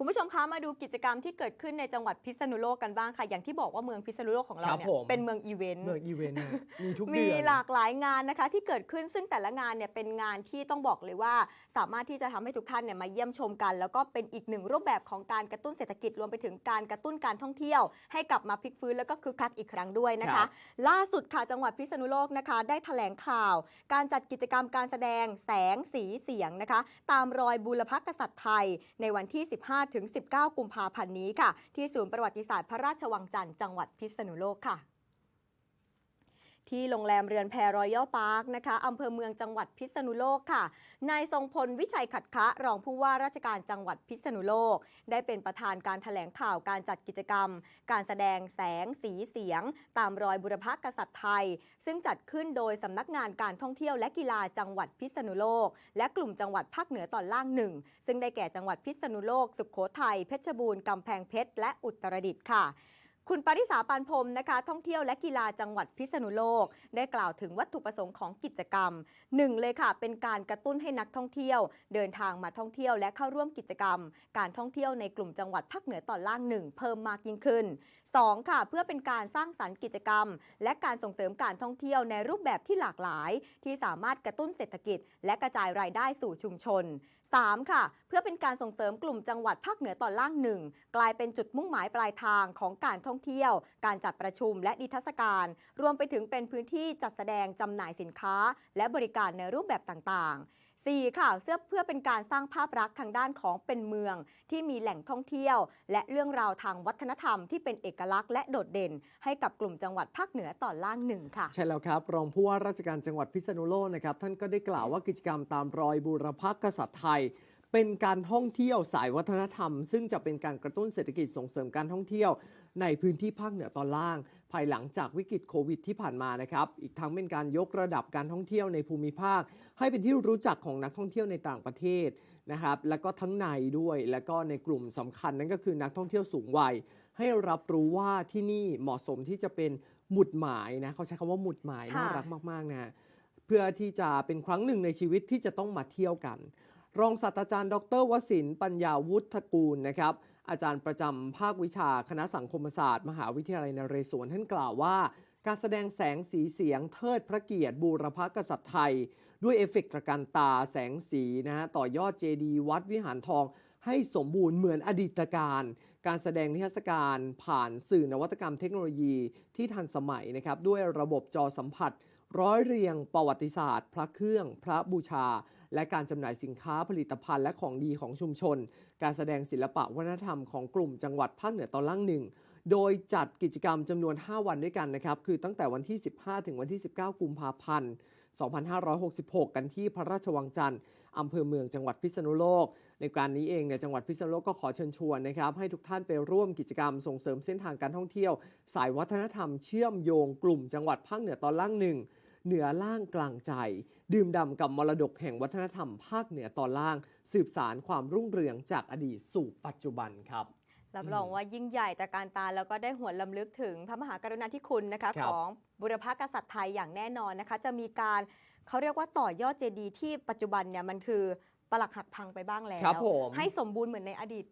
คุณผู้ชมคะมาดูกิจกรรมที่เกิดขึ้นในจังหวัดพิษณุโลกกันบ้างค่ะ อย่างที่บอกว่าเมืองพิษณุโลกของเราครับเนี่ยผม เป็นเมืองอีเวนต์ เมืองอีเวนต์เนี่ยมีทุกมีเดือนหลากหลายงานนะคะที่เกิดขึ้นซึ่งแต่ละงานเนี่ยเป็นงานที่ต้องบอกเลยว่า สามารถที่จะทำให้ทุกท่านเนี่ยมาเยี่ยมชมกัน แล้วก็เป็นอีกหนึ่งรูปแบบของการกระตุ้นเศรษฐกิจรวมไปถึงการกระตุ้นการท่องเที่ยว ให้กลับมาพลิกฟื้นแล้วก็คึกคักอีกครั้งด้วยนะครัคะ บ ล่าสุดค่ะจังหวัดพิษณุโลกนะคะ ได้แถลงข่าว การจัดกิจกรรมการแสดงแสงสีเสียงนะคะ ตามรอยบูรพกษัตริย์ไทยในวันที่ถึง 19 กุมภาพันธ์นี้ค่ะ ที่ศูนย์ประวัติศาสตร์พระราชวังจันทร์จังหวัดพิษณุโลกค่ะ ที่โรงแรมเรือนแพรอย a l พาร์คนะคะอำเภอเมืองจังหวัดพิษณุโลกค่ะ นายทรงพลวิชัยขัดคะรองผู้ว่าราชการจังหวัดพิษณุโลก ได้เป็นประธานการถแถลงข่าวการจัดกิจกรรม การแสดงแสงสีเสียง ตามรอยบุรพกษัตริย์ไทย ซึ่งจัดขึ้นโดยสำนักงานการท่องเที่ยวและกีฬาจังหวัดพิษณุโลก และกลุ่มจังหวัดภาคเหนือตอนล่างหนึ่งซึ่งได้แก่จังหวัดพิษณุโลก สุขโขทัยเพชรบูรณ์กำแพงเพชรและอุตรดิตถ์ค่ะ คุณปริษาปานพรมนะคะ ท่องเที่ยวและกีฬาจังหวัดพิษณุโลก ได้กล่าวถึงวัตถุประสงค์ของกิจกรรมหนึ่งเลยค่ะ เป็นการกระตุ้นให้นักท่องเที่ยว เดินทางมาท่องเที่ยวและเข้าร่วมกิจกรรม การท่องเที่ยวในกลุ่มจังหวัดภาคเหนือตอนล่างหนึ่งเพิ่มมากยิ่งขึ้น 2. ค่ะเพื่อเป็นการสร้างสรรค์กิจกรรม และการส่งเสริมการท่องเที่ยวในรูปแบบที่หลากหลาย ที่สามารถกระตุ้นเศรษฐกิจ และกระจายรายได้สู่ชุมชน 3. ค่ะ เพื่อเป็นการส่งเสริมกลุ่มจังหวัดภาคเหนือตอนล่างหนึ่งกลายเป็นจุดมุ่งหมายปลายทางของการท่องเที่ยว การจัดประชุมและนิทรรศการ รวมไปถึงเป็นพื้นที่จัดแสดงจำหน่ายสินค้า และบริการในรูปแบบต่างๆ 4. ค่ะเพื่อเพื่อเป็นการสร้างภาพลักษณ์ทางด้านของเป็นเมือง ที่มีแหล่งท่องเที่ยว และเรื่องราวทางวัฒนธรรมที่เป็นเอกลักษณ์และโดดเด่น ให้กับกลุ่มจังหวัดภาคเหนือตอนล่างหนึ่งค่ะ ใช่แล้วครับรองผู้ว่าราชการจังหวัดพิษณุโลกนะครับท่านก็ได้กล่าวว่ากิจกรรมตามรอยบูรพกษัตริย์ไทยเป็นการท่องเที่ยวสายวัฒนธรรม ซึ่งจะเป็นการกระตุ้นเศรษฐกิจส่งเสริมการท่องเที่ยว ในพื้นที่ภาคเหนือตอนล่าง ภายหลังจากวิกฤตโควิดที่ผ่านมานะครับ อีกทั้งเป็นการยกระดับการท่องเที่ยวในภูมิภาค ให้เป็นที่รู้จักของนักท่องเที่ยวในต่างประเทศนะครับ แล้วก็ทั้งในด้วย แล้วก็ในกลุ่มสำคัญนั่นก็คือนักท่องเที่ยวสูงวัย ให้รับรู้ว่าที่นี่เหมาะสมที่จะเป็นหมุดหมายนะเขาใช้คำว่าหมุดหมายค่ะน่ารักมากๆนะเพื่อที่จะเป็นครั้งหนึ่งในชีวิตที่จะต้องมาเที่ยวกัน รองศาสตราจารย์ ดรวสินทร์ปัญญาวุฒกูลนะครับ อาจารย์ประจำภาควิชาคณะสังคมศาสตร์ มหาวิทยาลัยนเรศวรท่านกล่าวว่า การแสดงแสงสีเสียงเทิดพระเกียรติบูรพกษัตริย์ไทย ด้วยเอฟเฟกต์ตระการตาแสงสีนะฮะต่อยอดเจดีย์วัดวิหารทองให้สมบูรณ์เหมือนอดีตการ การแสดงนิทรรศการผ่านสื่อนวัตกรรมเทคโนโลยีที่ทันสมัยนะครับด้วยระบบจอสัมผัส ร้อยเรียงประวัติศาสตร์ พระเครื่อง พระบูชา และการจำหน่ายสินค้าผลิตภัณฑ์และของดีของชุมชน การแสดงศิลปะวัฒนธรรมของกลุ่มจังหวัดภาคเหนือตอนล่างหนึ่งโดยจัดกิจกรรมจำนวน 5 วันด้วยกันนะครับ คือตั้งแต่วันที่ 15 ถึงวันที่ 19 กุมภาพันธ์ 2566 กันที่พระราชวังจันทร์อำเภอเมืองจังหวัดพิษณุโลก ในการนี้เองเนี่ยจังหวัดพิษณุโลกก็ขอเชิญชวนนะครับ ให้ทุกท่านไปร่วมกิจกรรมส่งเสริมเส้นทางการท่องเที่ยว สายวัฒนธรรมเชื่อมโยงกลุ่มจังหวัดภาคเหนือตอนล่างหนึ่ง เหนือล่างกลางใจ ดื่มด่ำกับมรดกแห่งวัฒนธรรมภาคเหนือตอนล่าง สืบสารความรุ่งเรืองจากอดีตสู่ปัจจุบันครับรับรองว่ายิ่งใหญ่ตระการตาแล้วก็ได้หวนลำลึกถึงพระมหากรุณาธิคุณนะคะครัขบองบุรพกษัตริย์ไทยอย่างแน่นอนนะคะ จะมีการเขาเรียกว่าต่อยอดเจดีย์ที่ปัจจุบันเนี่ยมันคือปลักหักพังไปบ้างแล้ครับวผมให้สมบูรณ์เหมือนในอดีต